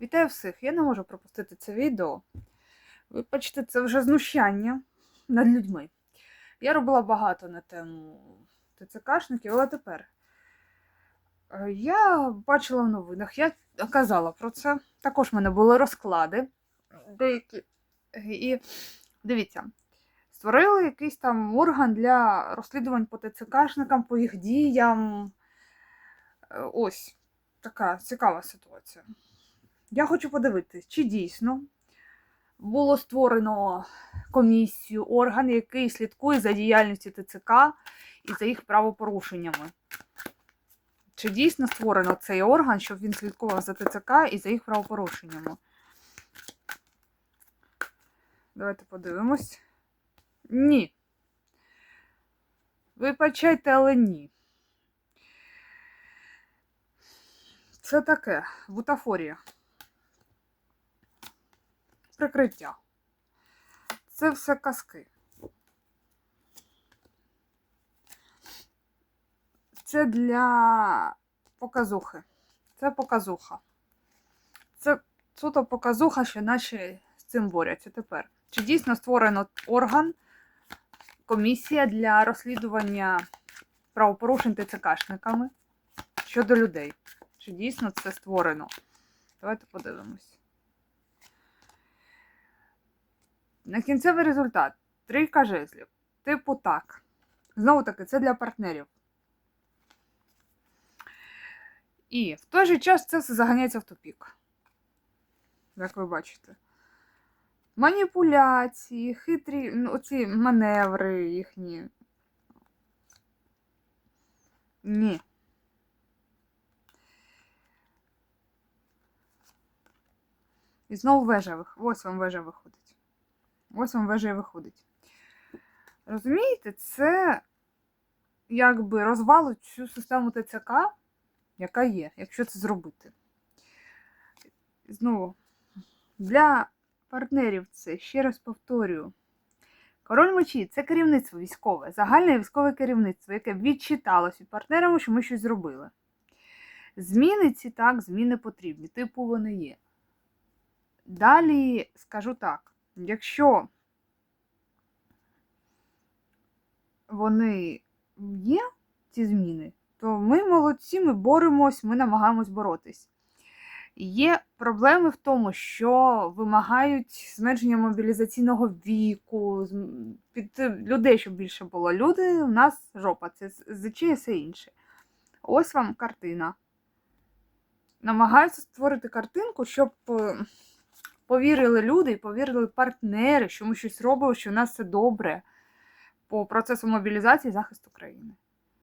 Вітаю всіх! Я не можу пропустити це відео. Ви бачите, це вже знущання над людьми. Я робила багато на тему ТЦКшників, але тепер е, я бачила в новинах, я казала про це. Також в мене були розклади деякі. І дивіться, створили якийсь там орган для розслідувань по ТЦКшникам, по їх діям. Е, Ось така цікава ситуація. Я хочу подивитись, чи дійсно було створено комісію, орган, який слідкує за діяльністю ТЦК і за їх правопорушеннями. Чи дійсно створено цей орган, щоб він слідкував за ТЦК і за їх правопорушеннями? Давайте подивимось. Ні. Вибачайте, але ні. Це таке бутафорія. Прикриття. Це все казки. Це для показухи. Це показуха. Це суто показуха, що наші з цим борються тепер. Чи дійсно створено орган, комісія для розслідування правопорушень ТЦКшниками щодо людей? Чи дійсно це створено? Давайте подивимось. На кінцевий результат. Трійка жезлів. Типу так. Знову таки, це для партнерів. І в той же час це все заганяється в тупік. Як ви бачите. Маніпуляції, хитрі, ну, оці маневри їхні. Ні. І знову вежа вих- Ось вам вежа виходить. Ось вам вежа і виходить. Розумієте, це якби розвалить всю систему ТЦК, яка є, якщо це зробити. Знову, для партнерів це, ще раз повторюю. Король мечі це керівництво військове, загальне військове керівництво, яке відчиталось від партнерами, що ми щось зробили. Зміни ці так, зміни потрібні, типу вони є. Далі скажу так: якщо вони є, ці зміни, то ми молодці, ми боремось, ми намагаємось боротись. Є проблеми в тому, що вимагають зменшення мобілізаційного віку, під людей, щоб більше було. Люди у нас жопа, це і все інше. Ось вам картина. Намагаються створити картинку, щоб е, повірили люди повірили партнери, що ми щось робимо, що у нас все добре по процесу мобілізації захисту країни.